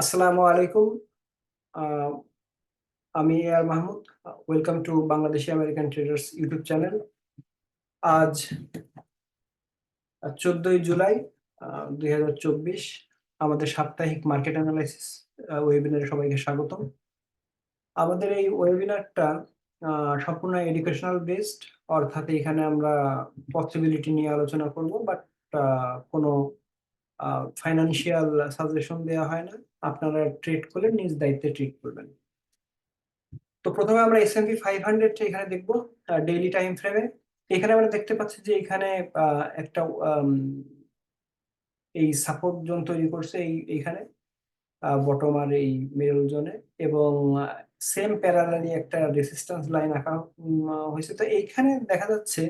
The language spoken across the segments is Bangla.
আসসালামু আলাইকুম। আমি A R Mahmud. Welcome to Bangladeshi American traders YouTube channel. আজ, চোদ্দই জুলাই দুই হাজার চব্বিশ, আমাদের সাপ্তাহিক মার্কেট অ্যানালাইসিস ওয়েবিনারে সবাইকে স্বাগতম। আমাদের এই ওয়েবিনারটা সম্পূর্ণ এডুকেশনাল বেসড অর্থাৎ এখানে আমরা পসিবিলিটি নিয়ে আলোচনা করব বাট কোনো ফাইনান্সিয়াল সাজেশন দেওয়া হয় না। আপনারা ট্রেড করলে নিজ দায়িত্বে ট্রেড করবেন। তো প্রথমে আমরা S M P five hundred এখানে দেখব ডেইলি টাইম ফ্রেমে এখানে আমরা দেখতে পাচ্ছি যে এখানে একটা এই সাপোর্ট জোন তৈরি করছে এই এইখানে বটম আর এই মিডল জোনে এবং সেম প্যারালালি একটা রেসিস্ট্যান্স লাইন আঁকা হয়েছে। তো এইখানে দেখা যাচ্ছে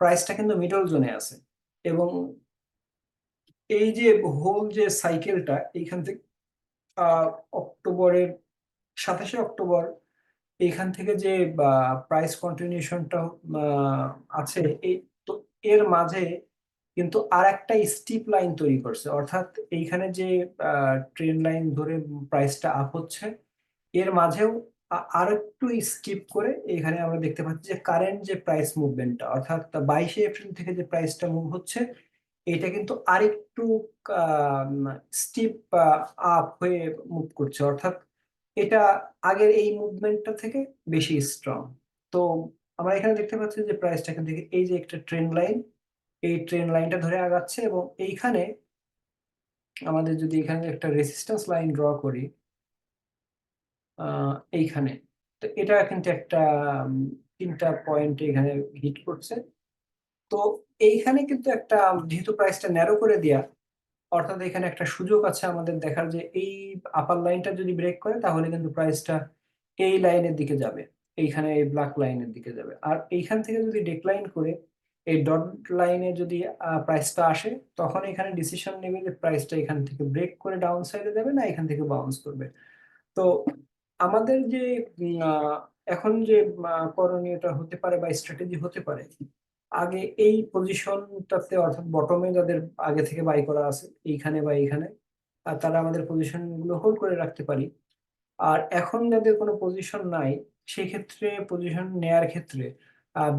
প্রাইসটা কিন্তু মিডল জোনে আছে। এবং এই যে হোল যে সাইকেলটা এইখান থেকে অক্টোবরের সাতাশে অক্টোবর, এখান থেকে যে প্রাইস কন্টিনিউশনটা আছে, এই তো এর মাঝে কিন্তু আর একটা স্টিপ লাইন তৈরি করছে। অর্থাৎ এইখানে যে ট্রেন লাইন ধরে প্রাইসটা আপ হচ্ছে, এর মাঝেও আর একটু স্কিপ করে এখানে আমরা দেখতে পাচ্ছি যে কারেন্ট যে প্রাইস মুভমেন্টটা অর্থাৎ বাইশে এপ্রিল থেকে যে প্রাইসটা মুভ হচ্ছে এটা কিন্তু আরেকটু স্টিপ আপ হয়ে মুভ করছে। অর্থাৎ এটা আগের এই মুভমেন্টটা থেকে বেশি স্ট্রং তো আমরা এখানে দেখতে পাচ্ছি যে প্রাইসটা এখান থেকে এই যে একটা ট্রেন লাইন এই ট্রেন লাইনটা ধরে আগাচ্ছে এবং এইখানে আমাদের যদি এখানে একটা রেসিস্ট্যান্স লাইন ড্র করি এইখানে, তো এটা কিন্তু একটা তিনটা পয়েন্ট এখানে হিট করছে। তো এইখানে কিন্তু একটা, যেহেতু প্রাইসটা ন্যারো করে দেয়া, অর্থাৎ এখানে একটা সুযোগ আছে আমাদের দেখার যে এই আপার লাইনটা যদি ব্রেক করে, তাহলে কিন্তু প্রাইসটা এই লাইনের দিকে যাবে, এইখানে এই ব্ল্যাক লাইনের দিকে যাবে। আর এইখান থেকে যদি ডেকলাইন করে, এই ডট লাইনে যদি প্রাইসটা আসে, তখন এখানে ডিসিশন নেবে যে প্রাইসটা এখান থেকে ব্রেক করে ডাউন সাইডে যাবে না এখান থেকে বাউন্স করবে। তো আমাদের যে এখন যে করণীয়টা হতে পারে বা স্ট্র্যাটেজি হতে পারে আগে এই পজিশনটাতে অর্থাৎ বটমে যাদের আগে থেকে বাই করা আছে, এইখানে বা এইখানে আর তারা আমাদের পজিশনগুলো হোল্ড করে রাখতে পারি। আর এখন যাদের কোনো পজিশন নাই সেই ক্ষেত্রে পজিশন নেয়ার ক্ষেত্রে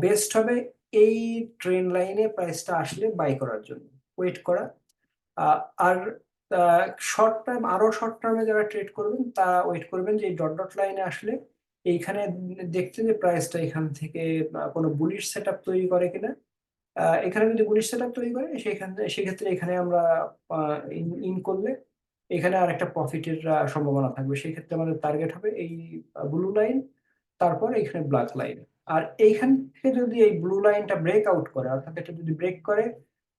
বেস্ট হবে এই ট্রেন লাইনে প্রাইসটা আসলে বাই করার জন্য। ওয়েট করা। আর শর্ট টার্ম আরও শর্ট টার্মে যারা ট্রেড করবেন, তারা ওয়েট করবেন যে ডট ডট লাইনে আসলে এইখানে দেখতে যে প্রাইসটা এখান থেকে কোনো বুলিশ সেট আপ তৈরি করে কিনা এখানে যদি বুলিশ সেট আপ তৈরি করে, সেখানে সেক্ষেত্রে এখানে আমরা ইন করলে এখানে আর একটা প্রফিটের সম্ভাবনা থাকবে। সেই ক্ষেত্রে আমাদের টার্গেট হবে এই ব্লু লাইন তারপর এখানে ব্ল্যাক লাইন আর এইখান থেকে যদি এই ব্লু লাইনটা ব্রেক আউট করে, অর্থাৎ এটা যদি ব্রেক করে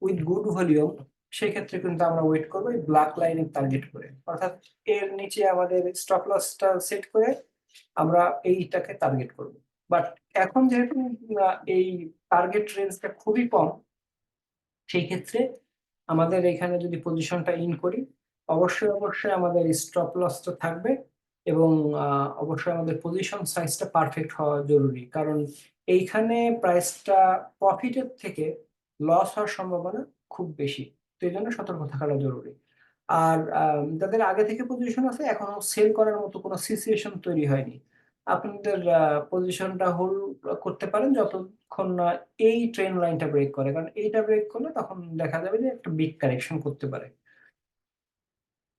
উইথ গুড ভলিউম সেই ক্ষেত্রে কিন্তু আমরা ওয়েট করব এই ব্ল্যাক লাইনের টার্গেট করে। অর্থাৎ এর নিচে আমাদের স্টপ লসটা সেট করে আমরা এইটাকে টার্গেট করব। বাট এখন যেহেতু এই টার্গেট রেঞ্জটা খুবই কম, সেই ক্ষেত্রে আমাদের এখানে যদি পজিশনটা ইন করি, অবশ্যই অবশ্যই আমাদের স্টপ লসটা থাকবে এবং অবশ্যই আমাদের পজিশন সাইজটা পারফেক্ট হওয়া জরুরি। কারণ এইখানে প্রাইসটা প্রফিটের থেকে লস হওয়ার সম্ভাবনা খুব বেশি। তো এই জন্য সতর্ক থাকাটা জরুরি। আর যাদের আগে থেকে পজিশন আছে, এখনও সেল করার মতো কোনো সিচুয়েশন তৈরি হয়নি। আপনাদের পজিশনটা হোল্ড করতে পারেন যতক্ষণ না এই ট্রেন লাইনটা ব্রেক করে। কারণ এইটা ব্রেক করলে তখন দেখা যাবে যে একটা বিগ কারেকশন করতে পারে।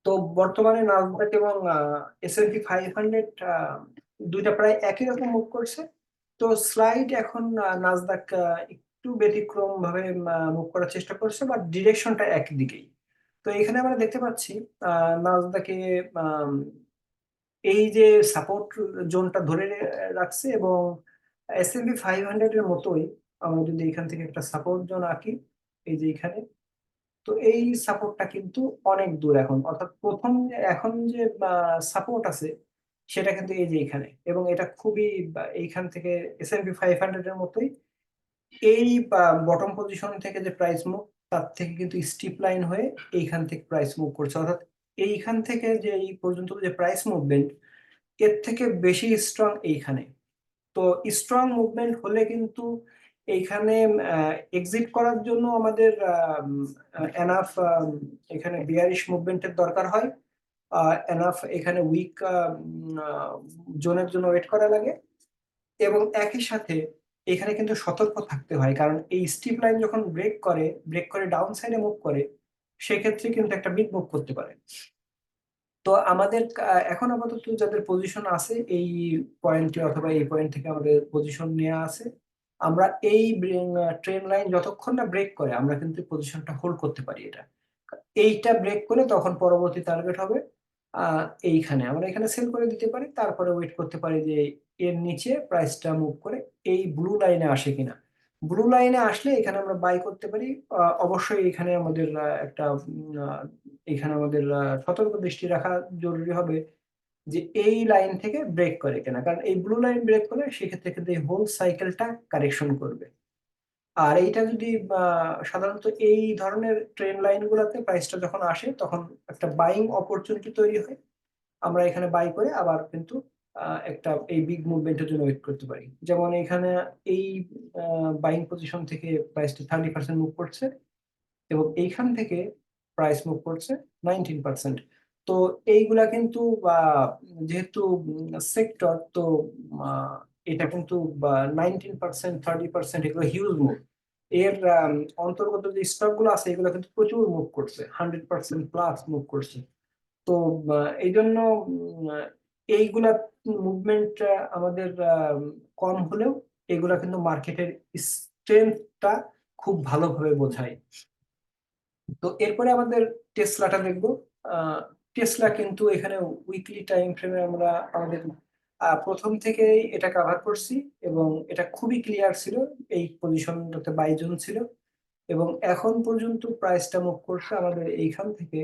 তো বর্তমানে নাজদাক এবং এস পি ফাইভ হান্ড্রেড দুইটা প্রায় একই রকম মুভ করছে। তো স্লাইড এখন নাজদাক একটু ব্যতিক্রম ভাবে মুভ করার চেষ্টা করছে বাট ডিরেকশনটা একদিকেই। তো এখানে আমরা দেখতে পাচ্ছি নাজদাকে এই যে সাপোর্ট জোনটা ধরে রাখছে এবং S M B five hundred এর মতোই আমরা যদি এখান থেকে একটা সাপোর্ট জোন আঁকি, এই যে এখানে, তো এই সাপোর্টটা কিন্তু অনেক দূর এখন। অর্থাৎ প্রথম এখন যে সাপোর্ট আছে, সেটা কিন্তু এই যে এখানে এবং এটা খুবই এইখান থেকে S M P five hundred এর মতোই এই বটম পজিশন থেকে যে প্রাইস মুভ তার থেকে কিন্তু স্টিপ লাইন হয়ে এইখান থেকে প্রাইস মুভ করছে। অর্থাৎ এইখান থেকে যে এই পর্যন্ত যে প্রাইস মুভমেন্ট এর থেকে বেশি স্ট্রং এইখানে। তো স্ট্রং মুভমেন্ট হলে কিন্তু এইখানে এক্সিট করার জন্য আমাদের এনাফ এখানে বিয়ারিশ মুভমেন্টের দরকার হয়। এনাফ এখানে উইক জোনের জন্য ওয়েট করা লাগে। এবং একই সাথে এখানে কিন্তু সতর্ক থাকতে হয়, কারণ এই স্টিপ লাইন যখন ব্রেক করে ব্রেক করে ডাউন সাইডে মুভ করে, সেক্ষেত্রে কিন্তু একটা বিগ মুভ করতে পারে। তো আমাদের এখন আপাতত যাদের পজিশন আছে, এই পয়েন্টে অথবা এই পয়েন্ট থেকে আমাদের পজিশন নেওয়া আছে, আমরা এই ট্রেন লাইন যতক্ষণ না ব্রেক করে, আমরা কিন্তু পজিশনটা হোল্ড করতে পারি এটা। এইটা ব্রেক করে তখন পরবর্তী টার্গেট হবে এইখানে। আমরা এখানে সেল করে দিতে পারি, তারপরে ওয়েট করতে পারি যে এর নিচে প্রাইসটা মুভ করে এই ব্লু লাইনে আসে কিনা। ব্লু লাইনে আসলে এখানে আমরা বাই করতে পারি। অবশ্যই এখানে আমাদের একটা এখানে আমাদের সতর্ক দৃষ্টি রাখা জরুরি হবে যে এই লাইন থেকে ব্রেক করে কিনা। কারণ এই ব্লু লাইন ব্রেক করলে সেক্ষেত্রে কিন্তু এই হোল সাইকেলটা কারেকশন করবে। আর এইটা যদি সাধারণত এই ধরনের ট্রেন লাইন গুলাতে প্রাইসটা যখন আসে, তখন একটা বাইং অপরচুনিটি তৈরি হয়। আমরা এখানে বাই করে আবার কিন্তু একটা এই বিগ মুভমেন্টের জন্য ওয়েট করতে পারি। যেমন এখানে এই বাইং পজিশন থেকে প্রাইসটা থার্টি পার্সেন্ট মুভ করছে এবং এইখান থেকে প্রাইস মুভ করছে নাইনটিন পার্সেন্ট তো এইগুলা কিন্তু যেহেতু সেক্টর তো এটা কিন্তু নাইনটিন পার্সেন্ট থার্টি পার্সেন্ট এগুলো হিউজ মুভ এর অন্তর্গত যে স্টকগুলো আছে, এগুলো কিন্তু প্রচুর মুভ করছে হান্ড্রেড পার্সেন্ট প্লাস মুভ করছে। তো এই জন্য এইগুলা মুভমেন্ট আমাদের কম হলেও এগুলা কিন্তু মার্কেটের স্ট্রেংথটা খুব ভালোভাবে বোঝায়। তো এরপরে আমাদের টেসলাটা দেখব। টেসলা কিন্তু এখানে উইকলি টাইম ফ্রেমে আমরা আমাদের প্রথম থেকেই এটা কাভার করছি এবং এটা খুবই ক্লিয়ার ছিল, এই পজিশনটাতে বাইজন ছিল এবং এখন পর্যন্ত প্রাইসটা মুভ করছে আমাদের এইখান থেকে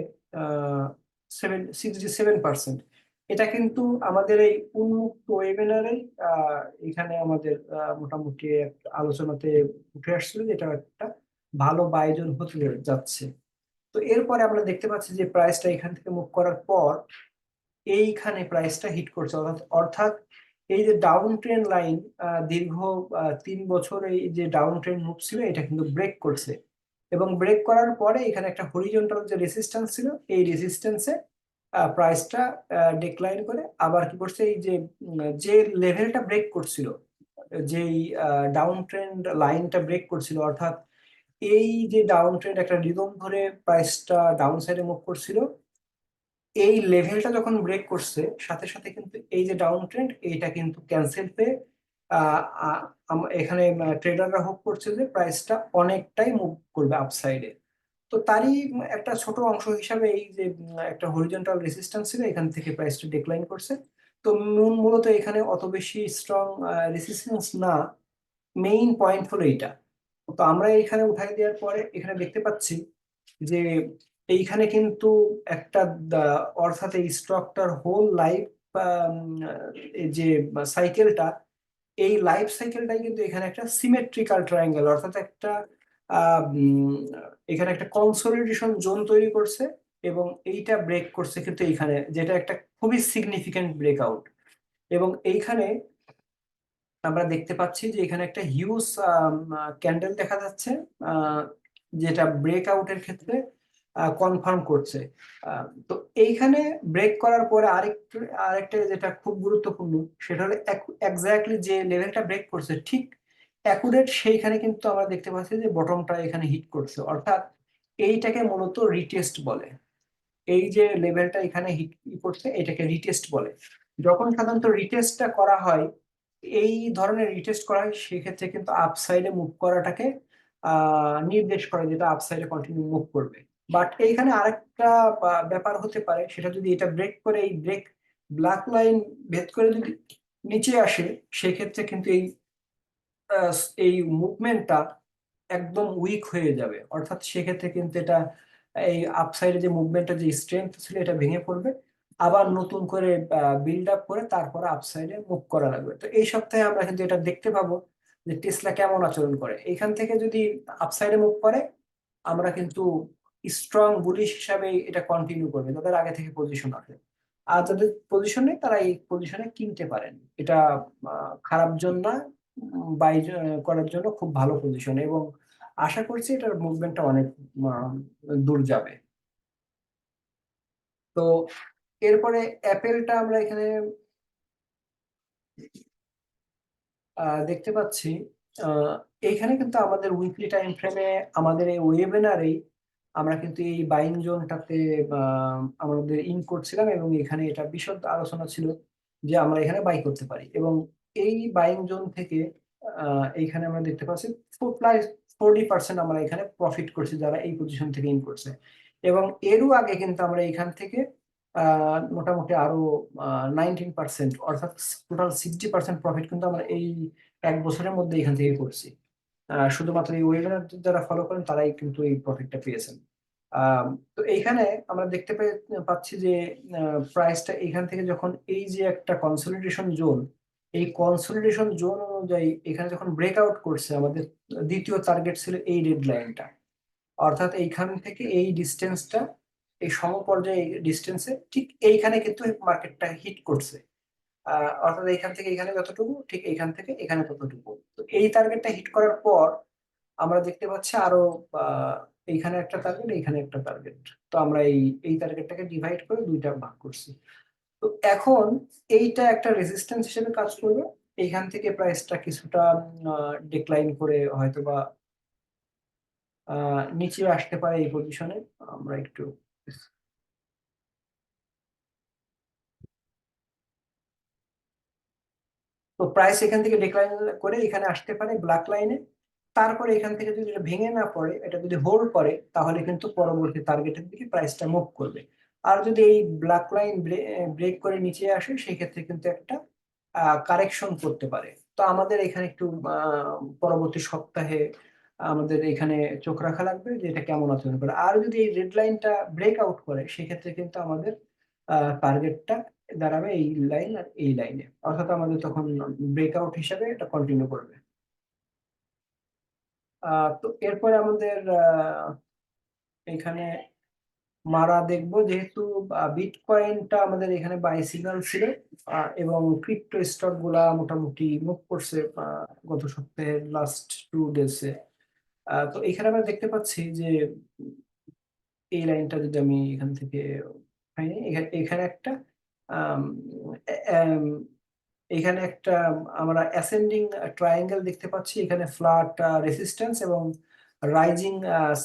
সেভেন সিক্সটি সেভেন পার্সেন্ট এটা কিন্তু আমাদের এই উন্মুক্ত ওয়েবিনারে এখানে আমাদের মোটামুটি আলোচনাতে উঠে আসছিল যে এটা একটা ভালো বায়োজন হতে যাচ্ছে। তো এরপরে আমরা দেখতে পাচ্ছি যে প্রাইসটা এখান থেকে মুভ করার পর এইখানে প্রাইসটা হিট করছে। অর্থাৎ অর্থাৎ এই যে ডাউন ট্রেন লাইন দীর্ঘ তিন বছর এই যে ডাউন ট্রেন মুভ ছিল, এটা কিন্তু ব্রেক করছে। এবং ব্রেক করার পরে এখানে একটা হরিজন্টাল যে রেসিস্ট্যান্স ছিল, এই রেসিস্ট্যান্সে প্রাইসটা ডিক্লাইন করে আবার কি করছে, এই যে যে লেভেলটা ব্রেক করছিল, যেই ডাউন ট্রেন্ড লাইনটা ব্রেক করছিল, অর্থাৎ এই যে ডাউন ট্রেন্ড একটা রিদম ধরে প্রাইসটা ডাউন সাইডে মুভ করছিল, এই লেভেলটা যখন ব্রেক করছে, সাথে সাথে কিন্তু এই যে ডাউন ট্রেন্ড এইটা কিন্তু ক্যান্সেল পেয়ে এখানে ট্রেডাররা হোপ করছে যে প্রাইসটা অনেকটাই মুভ করবে আপসাইডে তো তারই একটা ছোট অংশ হিসাবে এই যে একটা হরিজন্টাল রেসিস্ট্যান্স ছিল, এখান থেকে প্রাইসটা ডিক্লাইন করছে। তো মূল- মূলত এখানে অত বেশি স্ট্রং রেসিস্ট্যান্স না। মেইন পয়েন্ট হলো এইটা। তো আমরা এখানে উঠাই দেওয়ার পরে এখানে দেখতে পাচ্ছি যে, এইখানে কিন্তু একটা অর্থাৎ এই স্টকটার হোল লাইফ যে সাইকেলটা এই লাইফ সাইকেলটাই কিন্তু এখানে একটা সিমেট্রিক্যাল ট্রায়াঙ্গেল অর্থাৎ একটা এখানে একটা কনসোলিডেশন জোন তৈরি করছে এবং এইটা ব্রেক করছে কিন্তু এইখানে, যেটা একটা খুবই সিগনিফিক্যান্ট ব্রেকআউট এবং এইখানে আমরা দেখতে পাচ্ছি যে এখানে একটা হিউজ ক্যান্ডেল দেখা যাচ্ছে যেটা ব্রেকআউটের ক্ষেত্রে কনফার্ম করছে। তো এইখানে ব্রেক করার পরে আরেকটু, আরেকটা যেটা খুব গুরুত্বপূর্ণ, সেটা হলো এক্স্যাক্টলি যে লেভেলটা ব্রেক করছে, ঠিক অ্যাকুরেট সেইখানে কিন্তু আমরা দেখতে পাচ্ছি যে বটমটা এখানে হিট করছে। অর্থাৎ এইটাকে মূলত রিটেস্ট বলে। এই যে লেভেলটা এখানে হিট করছে, এটাকে রিটেস্ট বলে। যখন সাধারণত রিটেস্টটা করা হয়, এই ধরনের রিটেস্ট করা হয়, সেক্ষেত্রে কিন্তু আপসাইডে মুভ করাটাকে নির্দেশ করে যেটা আপসাইডে কন্টিনিউ মুভ করবে। বাট এইখানে আরেকটা ব্যাপার হতে পারে, সেটা যদি এটা ব্রেক করে, এই ব্রেক ব্ল্যাক লাইন ভেদ করে যদি নিচে আসে, সেক্ষেত্রে কিন্তু এই এই মুভমেন্টটা একদম উইক হয়ে যাবে। অর্থাৎ সেক্ষেত্রে কিন্তু এটা, এই আপসাইডে যে মুভমেন্টের যে স্ট্রেংথ ছিল, এটা ভেঙে পড়বে। আবার নতুন করে বিল্ড আপ করে তারপরে আপসাইডে মুভ করা লাগবে। তো এই সপ্তাহে আমরা কিন্তু এটা দেখতে পাবো যে টেসলা কেমন আচরণ করে। এখান থেকে যদি আপসাইডে মুভ করে, আমরা কিন্তু স্ট্রং বুলিশ হিসাবে এটা কন্টিনিউ করবে তাদের আগে থেকে পজিশন আছে। আর যাদের পজিশন নেই, তারা এই পজিশনে কিনতে পারেন। এটা খারাপ জন্য বাই করার জন্য খুব ভালো পজিশন এবং আশা করছি এটার মুভমেন্টটা অনেক দূর যাবে। তো এরপরে অ্যাপেলটা আমরা এখানে দেখতে পাচ্ছি এইখানে কিন্তু আমাদের উইকলি টাইম ফ্রেমে আমাদের এই ওয়েবিনারেই আমরা কিন্তু এই বাইং জোনটাতে আমাদের ইন করছিলাম এবং এখানে এটা বিশদ আলোচনা ছিল যে আমরা এখানে বাই করতে পারি এবং এই বাইং জোন থেকে এইখানে আমরা দেখতে পাচ্ছি প্রায় ফোরটি পার্সেন্ট আমরা এখানে প্রফিট করছি যারা এই পজিশন থেকে ইন করছে। এবং এরও আগে কিন্তু আমরা এখান থেকে মোটামুটি আরও নাইনটিন পার্সেন্ট অর্থাৎ টোটাল সিক্সটি পার্সেন্ট প্রফিট কিন্তু আমরা এই এক বছরের মধ্যে এখান থেকে করছি। শুধুমাত্র এই ওয়েবিনার যারা ফলো করেন তারাই কিন্তু এই প্রফিটটা পেয়েছেন। তো এইখানে আমরা দেখতে পাচ্ছি যে প্রাইসটা এখান থেকে যখন এই যে একটা কনসলিডেশন জোন এই কনসলিডেশন জোন অনুযায়ী এখানে যখন ব্রেকআউট করছে, আমাদের দ্বিতীয় টার্গেট ছিল এই রেড লাইনটা অর্থাৎ এইখান থেকে এই ডিস্টেন্সটা এই সমপর্যায়ে ডিস্টেন্সে ঠিক এইখানে কিন্তু মার্কেটটা হিট করছে। অর্থাৎ এইখান থেকে এখানে যতটুকু, ঠিক এইখান থেকে এখানে ততটুকু। তো এই টার্গেটটা হিট করার পর আমরা দেখতে পাচ্ছি আরও এইখানে একটা টার্গেট এইখানে একটা টার্গেট তো আমরা এই এই টার্গেটটাকে ডিভাইড করে দুইটা ভাগ করছি। তো এখন এইটা একটা রেজিস্ট্যান্স হিসেবে কাজ করবে। এইখান থেকে প্রাইসটা কিছুটা ডিক্লাইন করে হয়তো বা নিচে আসতে পারে এই পজিশনে আমরা একটু তো প্রাইস এখান থেকে ডিক্লাইন করে এখানে আসতে পারে ব্ল্যাক লাইনে তারপরে এখান থেকে যদি এটা ভেঙে না পড়ে, এটা যদি হোল্ড করে, তাহলে কিন্তু পরবর্তী টার্গেটের দিকে প্রাইসটা মুভ করবে। আর যদি এই ব্ল্যাক লাইন ব্রেক করে নিচে আসে সেই ক্ষেত্রে কিন্তু একটা কারেকশন করতে পারে। তো আমাদের এখানে একটু পরবর্তী সপ্তাহে আমাদের এখানে চোখ রাখা লাগবে যে এটা কেমন আচরণ করে। আর যদি এই রেড লাইনটা ব্রেক আউট করে, সেক্ষেত্রে কিন্তু আমাদের টার্গেটটা দাঁড়াবে এই লাইন আর এই লাইনে অর্থাৎ আমাদের তখন ব্রেকআউট হিসাবে এটা কন্টিনিউ করবে। তো এরপরে আমাদের এখানে মারা দেখব যেহেতু বিটকয়েনটা আমাদের এখানে বাই সিগন্যাল ছিল এবং ক্রিপ্টো স্টকগুলা মোটামুটি মুভ করছে গত সপ্তাহে লাস্ট টু ডেজে তো এখানে আমরা দেখতে পাচ্ছি যে, এই লাইনটা যদি আমি এখান থেকে পাইনি এখানে একটা এখানে একটা, আমরা অ্যাসেন্ডিং ট্রায়াঙ্গেল দেখতে পাচ্ছি, এখানে ফ্ল্যাট রেসিস্ট্যান্স এবং রাইজিং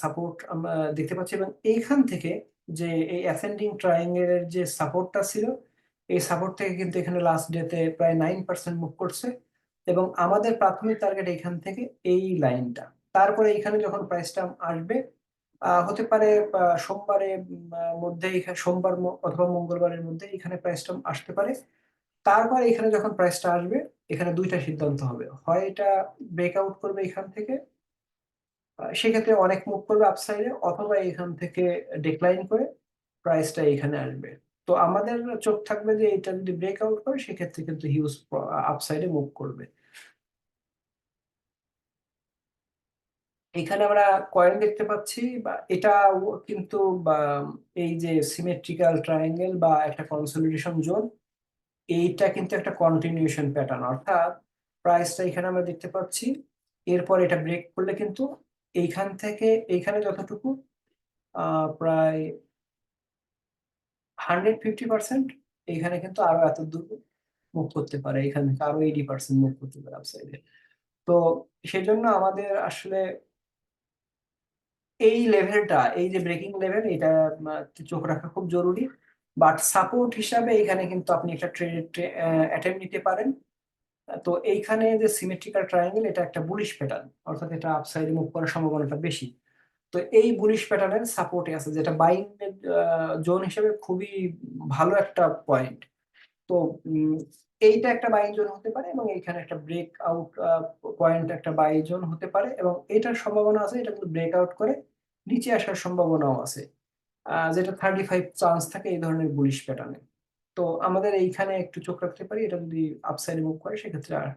সাপোর্ট আমরা দেখতে পাচ্ছি এবং এইখান থেকে যে এই অ্যাসেন্ডিং ট্রায়াঙ্গেলের যে সাপোর্টটা ছিল এই সাপোর্ট থেকে কিন্তু এখানে লাস্ট ডেতে প্রায় নাইন পার্সেন্ট মুভ করছে এবং আমাদের প্রাথমিক টার্গেট এখান থেকে এই লাইনটা তারপরে এখানে যখন প্রাইসটা আসবে হতে পারে আহ, সোমবারে মধ্যে সোমবার অথবা মঙ্গলবারের মধ্যে এখানে প্রাইসটা আসতে পারে। তারপর এখানে যখন প্রাইসটা আসবে এখানে দুইটা সিদ্ধান্ত হবে। হয় এটা ব্রেকআউট করবে এখান থেকে সেক্ষেত্রে অনেক মুভ করবে আপসাইডে অথবা এখান থেকে ডিক্লাইন করে প্রাইসটা এখানে আসবে। তো আমাদের চোখ থাকবে যে এটা যদি ব্রেকআউট করে, সেক্ষেত্রে কিন্তু হিউজ আপসাইডে মুভ করবে। এখানে আমরা কয়েন দেখতে পাচ্ছি, বা এটা কিন্তু এই যে সিমেট্রিক্যাল ট্রায়াঙ্গেল বা একটা কনসলিডেশন জোন এইটা কিন্তু একটা কন্টিনিউশন প্যাটার্ন অর্থাৎ প্রাইসটা এখানে আমরা দেখতে পাচ্ছি, এরপর এটা ব্রেক করলে কিন্তু এইখান থেকে, এইখানে যতটুকু প্রায় হান্ড্রেড ফিফটি পার্সেন্ট এইখানে কিন্তু আরও এত দূর মুভ করতে পারে এখান থেকে আরও এইটি পার্সেন্ট মুভ করতে পারে আপসাইডে তো সেজন্য আমাদের আসলে এই লেভেলটা এই যে ব্রেকিং লেভেল এটা চোখ রাখা খুব জরুরি। বাট সাপোর্ট হিসাবে এখানে কিন্তু আপনি একটা ট্রেড অ্যাটেম্প নিতে পারেন। তো এইখানে যে সিমেট্রিক্যাল ট্রায়াঙ্গেল এটা একটা বুলিশ প্যাটার্ন অর্থাৎ এটা আপসাইডে মুভ করার সম্ভাবনাটা বেশি। তো এই বুলিশ প্যাটার্নের সাপোর্টে আছে, যেটা বাইং জোন হিসেবে খুবই ভালো একটা পয়েন্ট তো এইটা একটা বাই জোন হতে পারে এবং এইখানে একটা ব্রেক আউট পয়েন্ট একটা বাই জোন হতে পারে এবং এটার সম্ভাবনা আছে, এটা কিন্তু ব্রেক আউট করে নিচে আসার সম্ভাবনাও আছে। যেটা থার্টি ফাইভ চান্স থাকে এই ধরনের বুলিশ প্যাটার্নে তো আমাদের এইখানে একটু চোখ রাখতে পারি, এটা যদি আপসাইডে মুভ করে, সেক্ষেত্রে আর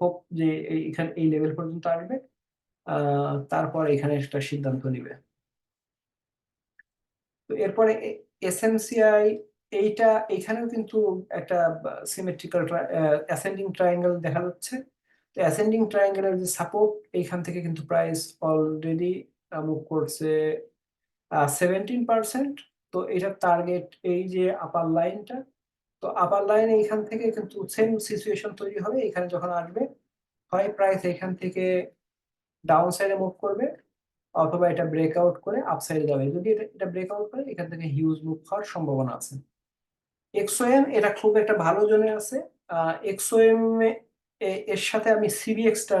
হোপ যে এই- এখানে এই লেভেল পর্যন্ত আসবে তারপর এখানে একটা সিদ্ধান্ত নিবে। তো এরপরে এসএমসিআই এইটা, এখানেও কিন্তু একটা সিমেট্রিক্যাল অ্যাসেন্ডিং ট্রায়াঙ্গেল দেখা যাচ্ছে। তো অ্যাসেন্ডিং ট্রায়াঙ্গেলের যে সাপোর্ট এইখান থেকে কিন্তু প্রাইস অলরেডি মুভ করছে সেভেন্টিন পার্সেন্ট তো এটা টার্গেট এই যে আপার লাইনটা তো আপার লাইনে এইখান থেকে কিন্তু সেম সিচুয়েশন তৈরি হবে। এখানে যখন আসবে হয় প্রাইস এখান থেকে ডাউন সাইডে মুভ করবে অথবা এটা ব্রেকআউট করে আপ সাইডে যাবে। যদি এটা এটা ব্রেকআউট করে, এখান থেকে হিউজ মুভ হওয়ার সম্ভাবনা আছে। এক্সওএম এটা খুব একটা ভালো জোনে আছে। এক্সওএম এর সাথে আমি সিবিএক্সটা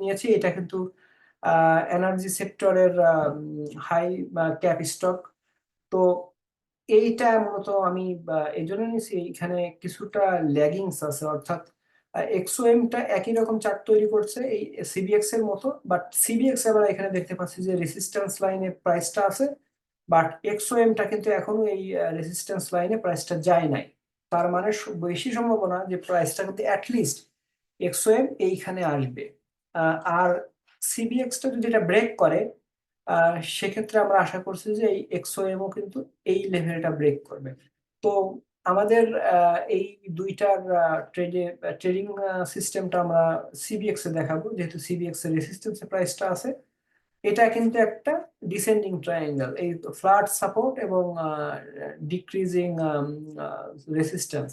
নিয়েছি। এটা কিন্তু এনার্জি সেক্টরের হাই ক্যাপ স্টক তো এইটা মূলত আমি এই জন্য নিয়েছি, এখানে কিছুটা ল্যাগিংস আছে। অর্থাৎ এক্সওএমটা একই রকম চার্ট তৈরি করছে, এই সিবিএক্স এর মতো, বাট সিবিএক্স আবার এখানে দেখতে পাচ্ছি যে রেসিস্ট্যান্স লাইনে প্রাইসটা আছে, বাট এক্সওএমটা কিন্তু এখনও এই রেসিস্ট্যান্স লাইনে প্রাইসটা যায় নাই। তার মানে বেশি সম্ভাবনা যে প্রাইসটা কিন্তু অ্যাটলিস্ট এক্সওএম এইখানে আসবে। আর সিবিএক্সটা যদি এটা ব্রেক করে সেক্ষেত্রে আমরা আশা করছি যে এই এক্সওএমও কিন্তু এই লেভেলটা ব্রেক করবে। তো আমাদের এই দুইটার ট্রেডে ট্রেডিং সিস্টেমটা আমরা সিবিএক্স এ দেখাবো, যেহেতু সিবিএক্স এর রেসিস্ট্যান্স প্রাইসটা আছে। এটা কিন্তু একটা ডিসেন্ডিং ট্রায়াঙ্গেল এই ফ্ল্যাট সাপোর্ট এবং ডিক্রিজিং রেসিস্টেন্স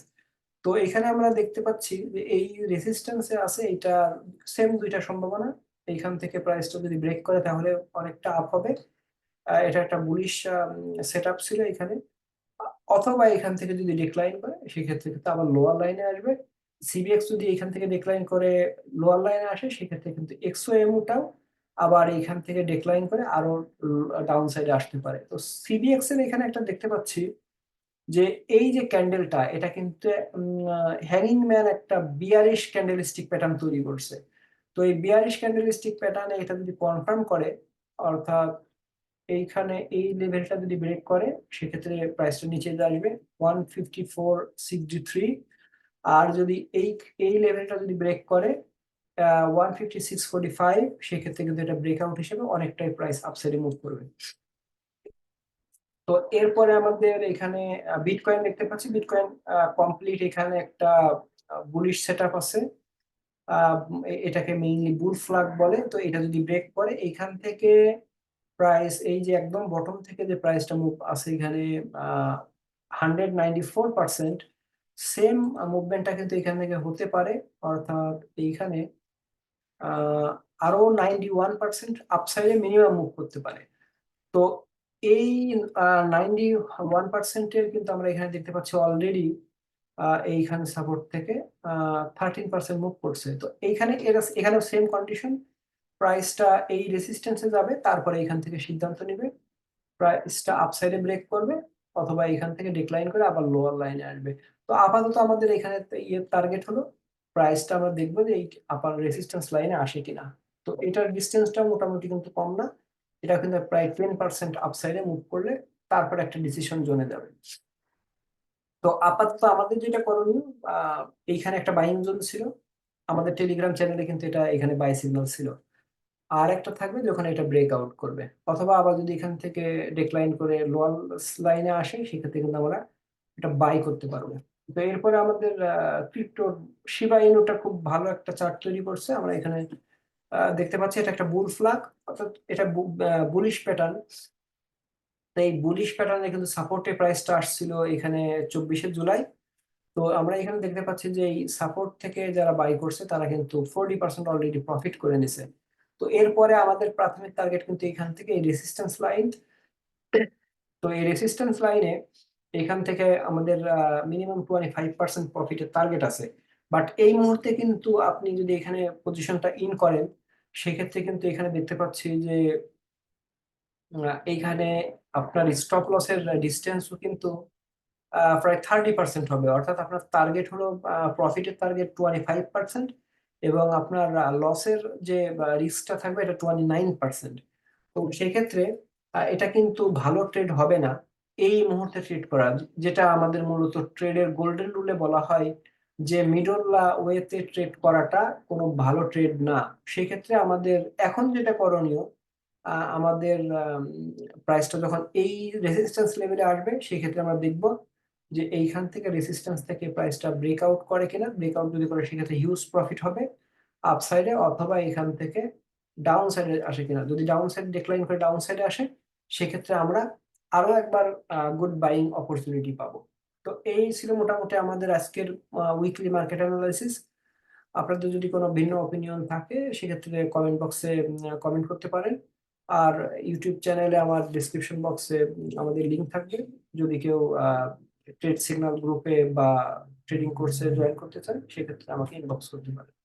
তো এখানে আমরা দেখতে পাচ্ছি যে এই রেসিস্ট্যান্সে আছে এটা সেম দুইটা সম্ভাবনা। এইখান থেকে প্রাইসটা যদি ব্রেক করে তাহলে অনেকটা আপ হবে। এটা একটা বুলিশ সেট আপ ছিল এখানে। অথবা এখান থেকে যদি ডিক্লাইন করে, সেক্ষেত্রে কিন্তু আবার লোয়ার লাইনে আসবে। সিবিএক্স যদি এখান থেকে ডিক্লাইন করে লোয়ার লাইনে আসে, সেক্ষেত্রে কিন্তু এক্সওএমটাও আবার এখান থেকে ডিক্লাইন করে আরও ডাউন সাইডে আসতে পারে। তো সিবিএক্স এর এখানে একটা দেখতে পাচ্ছি যে এই যে ক্যান্ডেলটা এটা কিন্তু হ্যাঙ্গিং ম্যান একটা বিয়ারিশ ক্যান্ডেলস্টিক প্যাটার্ন তৈরি করছে। তো এই বিয়ারিশ ক্যান্ডেলস্টিক প্যাটার্নে এটা যদি কনফার্ম করে, অর্থাৎ এইখানে এই লেভেলটা যদি ব্রেক করে, সেক্ষেত্রে প্রাইসটা নিচে আসবে one fifty four sixty three আর যদি এই এই লেভেলটা যদি ব্রেক করে one fifty six forty five সেক্ষেত্রে কিন্তু এটা ব্রেকআউট হিসেবে অনেকটাই প্রাইস আপসাইডে মুভ করবে। তো এরপরে আমাদের এখানে বিটকয়েন দেখতে পাচ্ছি। বিটকয়েন কমপ্লিট এখানে একটা বুলিশ সেট আছে। এটাকে মেইনলি বুল ফ্ল্যাগ বলে। তো এটা যদি ব্রেক করে, এইখান থেকে প্রাইস এই যে একদম বটম থেকে যে প্রাইসটা মুভ আছে এখানে hundred ninety four percent same মুভমেন্টটা কিন্তু এখান থেকে হতে পারে। অর্থাৎ এইখানে আরও নাইনটি ওয়ান পার্সেন্ট আপসাইডে মিনিমাম মুভ করতে পারে। তো এই নাইনটি ওয়ান পার্সেন্টের কিন্তু আমরা এখানে দেখতে পাচ্ছি অলরেডি এইখানে সাপোর্ট থেকে থার্টিন পার্সেন্ট মুভ করছে। তো এইখানে এরা এখানে সেম কন্ডিশন প্রাইসটা এই রেসিস্টেন্সে যাবে, তারপরে এখান থেকে সিদ্ধান্ত নেবে প্রাইসটা আপসাইডে ব্রেক করবে, অথবা এখান থেকে ডিক্লাইন করে আবার লোয়ার লাইনে আসবে। তো আপাতত আমাদের এখানে ইয়ে টার্গেট হলো প্রাইসটা আমরা দেখব যে এই আপার রেসিস্ট্যান্স লাইনে আসে কিনা। তো এটার ডিস্টেন্সটা মোটামুটি কিন্তু কম না, এটা কিন্তু প্রায় টেন পার্সেন্ট আপসাইডে মুভ করলে, তারপর একটা ডিসিশন জোনে যাবে। তো আপাতত আমাদের যেটা করণীয় এইখানে একটা বাইং জোন ছিল। আমাদের টেলিগ্রাম চ্যানেলে কিন্তু এটা, এখানে বাই সিগন্যাল ছিল। আর একটা থাকবে যখন এটা ব্রেক আউট করবে। অথবা আবার যদি এখান থেকে ডেক্লাইন করে লোয়ার লাইনে আসে, সেক্ষেত্রে কিন্তু আমরা এটা বাই করতে পারব। তো এরপরে আমাদের ক্রিপ্টো শিবা ইনুটা খুব ভালো একটা চার্ট তৈরি করছে। আমরা এখানে দেখতে পাচ্ছি এটা একটা বুল ফ্ল্যাগ অর্থাৎ এটা বুলিশ প্যাটার্ন এই বুলিশ প্যাটার্নে কিন্তু সাপোর্টে প্রাইসটা আসছিল এখানে চব্বিশে জুলাই। তো আমরা এখানে দেখতে পাচ্ছি যে এই সাপোর্ট থেকে যারা বাই করছে, তারা কিন্তু ফোরটি পার্সেন্ট অলরেডি প্রফিট করে নিছে। তো এরপরে আমাদের প্রাথমিক টার্গেট কিন্তু এখান থেকে এই রেসিস্ট্যান্স লাইন তো এই রেসিস্ট্যান্স লাইনে এখান থেকে আমাদের মিনিমাম টোয়েন্টি ফাইভ পার্সেন্ট প্রফিটের টার্গেট আছে। বাট এই মুহূর্তে কিন্তু আপনি যদি এখানে পজিশনটা ইন করেন, সেক্ষেত্রে কিন্তু এখানে দেখতে পাচ্ছি যে আহ, এইখানে আপনার স্টপ লসের ডিস্টেন্সও কিন্তু প্রায় থার্টি পার্সেন্ট হবে। অর্থাৎ আপনার টার্গেট হলো প্রফিটের টার্গেট টোয়েন্টি ফাইভ পার্সেন্ট এবং আপনার লসের যে রিস্কটা থাকবে এটা টোয়েন্টি নাইন পার্সেন্ট তো সেক্ষেত্রে এটা কিন্তু ভালো ট্রেড হবে না এই মুহূর্তে ট্রেড করা। যেটা আমাদের মূলত ট্রেডের গোল্ডেন রুলে বলা হয় যে মিডল ওয়েতে ট্রেড করাটা কোনো ভালো ট্রেড না। সেক্ষেত্রে আমাদের এখন যেটা করণীয় আমাদের প্রাইসটা যখন এই রেসিস্ট্যান্স লেভেলে আসবে, সেক্ষেত্রে আমরা দেখব যে এইখান থেকে রেসিস্ট্যান্স থেকে প্রাইসটা ব্রেকআউট করে কিনা। ব্রেকআউট যদি করে, সেক্ষেত্রে হিউজ প্রফিট হবে আপসাইডে অথবা এখান থেকে ডাউন সাইডে আসে কিনা। যদি ডাউন সাইড ডিক্লাইন করে ডাউন সাইডে আসে, সেক্ষেত্রে আমরা আরও একবার গুড বাইং অপরচুনিটি পাবো। তো এই ছিল মোটামুটি আমাদের আজকের উইকলি মার্কেট অ্যানালাইসিস আপনাদের যদি কোনো ভিন্ন অপিনিয়ন থাকে, সেক্ষেত্রে কমেন্ট বক্সে কমেন্ট করতে পারেন। আর ইউটিউব চ্যানেলে আমার ডিসক্রিপশন বক্সে আমাদের লিঙ্ক থাকবে। যদি কেউ ট্রেড সিগনাল গ্রুপে বা ট্রেডিং কোর্সে জয়েন করতে চান সেক্ষেত্রে আমাকে ইনবক্স করতে পারেন